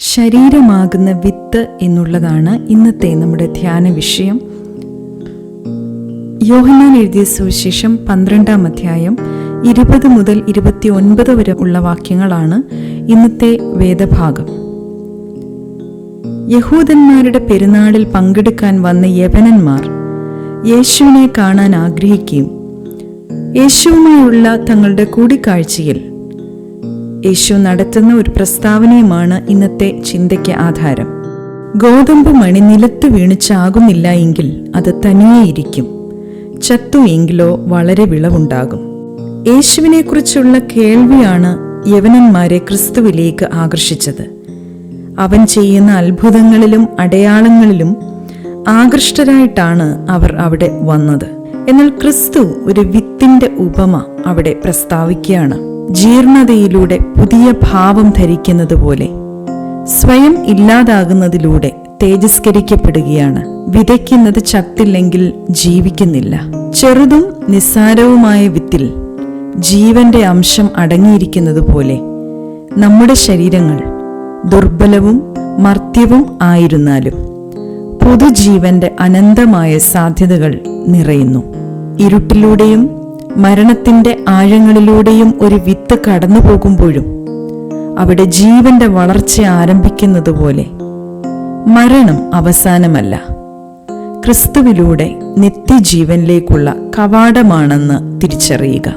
ശരീരമാകുന്ന വിത്ത് എന്നുള്ളതാണ് ഇന്നത്തെ നമ്മുടെ ധ്യാന വിഷയം. യോഹന്നാൻ എഴുതിയ സുവിശേഷം പന്ത്രണ്ടാം അധ്യായം ഇരുപത് മുതൽ ഇരുപത്തി ഒൻപത് വരെ ഉള്ള വാക്യങ്ങളാണ് ഇന്നത്തെ വേദഭാഗം. യഹൂദന്മാരുടെ പെരുന്നാളിൽ പങ്കെടുക്കാൻ വന്ന യവനന്മാർ യേശുവിനെ കാണാൻ ആഗ്രഹിക്കുകയും യേശുവുമായുള്ള തങ്ങളുടെ കൂടിക്കാഴ്ചയിൽ യേശു നടത്തുന്ന ഒരു പ്രസ്താവനയുമാണ് ഇന്നത്തെ ചിന്തയ്ക്ക് ആധാരം. ഗോതമ്പ് മണി നിലത്ത് വീണിച്ചാകുന്നില്ല എങ്കിൽ അത് തനിയേയിരിക്കും. ചത്തു എങ്കിലോ വളരെ വിളവുണ്ടാകും. യേശുവിനെക്കുറിച്ചുള്ള കേൾവിയാണ് യവനന്മാരെ ക്രിസ്തുവിലേക്ക് ആകർഷിച്ചത്. അവൻ ചെയ്യുന്ന അത്ഭുതങ്ങളിലും അടയാളങ്ങളിലും ആകൃഷ്ടരായിട്ടാണ് അവർ അവിടെ വന്നത്. എന്നാൽ ക്രിസ്തു ഒരു വിത്തിന്റെ ഉപമ അവിടെ പ്രസ്താവിക്കുകയാണ്. ജീർണതയിലൂടെ പുതിയ ഭാവം ധരിക്കുന്നത് പോലെ സ്വയം ഇല്ലാതാകുന്നതിലൂടെ തേജസ്കരിക്കപ്പെടുകയാണ്. വിതയ്ക്കുന്നത് ചത്തില്ലെങ്കിൽ ജീവിക്കുന്നില്ല. ചെറുതും നിസ്സാരവുമായ വിത്തിൽ ജീവന്റെ അംശം അടങ്ങിയിരിക്കുന്നത് പോലെ നമ്മുടെ ശരീരങ്ങൾ ദുർബലവും മർത്യവും ആയിരുന്നാലും പൊതുജീവന്റെ അനന്തമായ സാധ്യതകൾ നിറയുന്നു. ഇരുട്ടിലൂടെയും മരണത്തിന്റെ ആഴങ്ങളിലൂടെയും ഒരു വിത്ത് കടന്നു പോകുമ്പോഴും അവിടെ ജീവന്റെ വളർച്ച ആരംഭിക്കുന്നത് പോലെ മരണം അവസാനമല്ല. ക്രിസ്തുവിലൂടെ നിത്യജീവനിലേക്കുള്ള കവാടമാണെന്ന് തിരിച്ചറിയുക.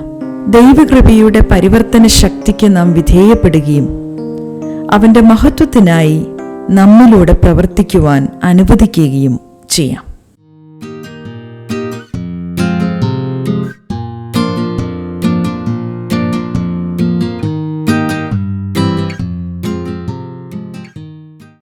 ദൈവകൃപയുടെ പരിവർത്തന ശക്തിക്ക് നാം വിധേയപ്പെടുകയും അവന്റെ മഹത്വത്തിനായി നമ്മിലൂടെ പ്രവർത്തിക്കുവാൻ അനുവദിക്കുകയും ചെയ്യാം.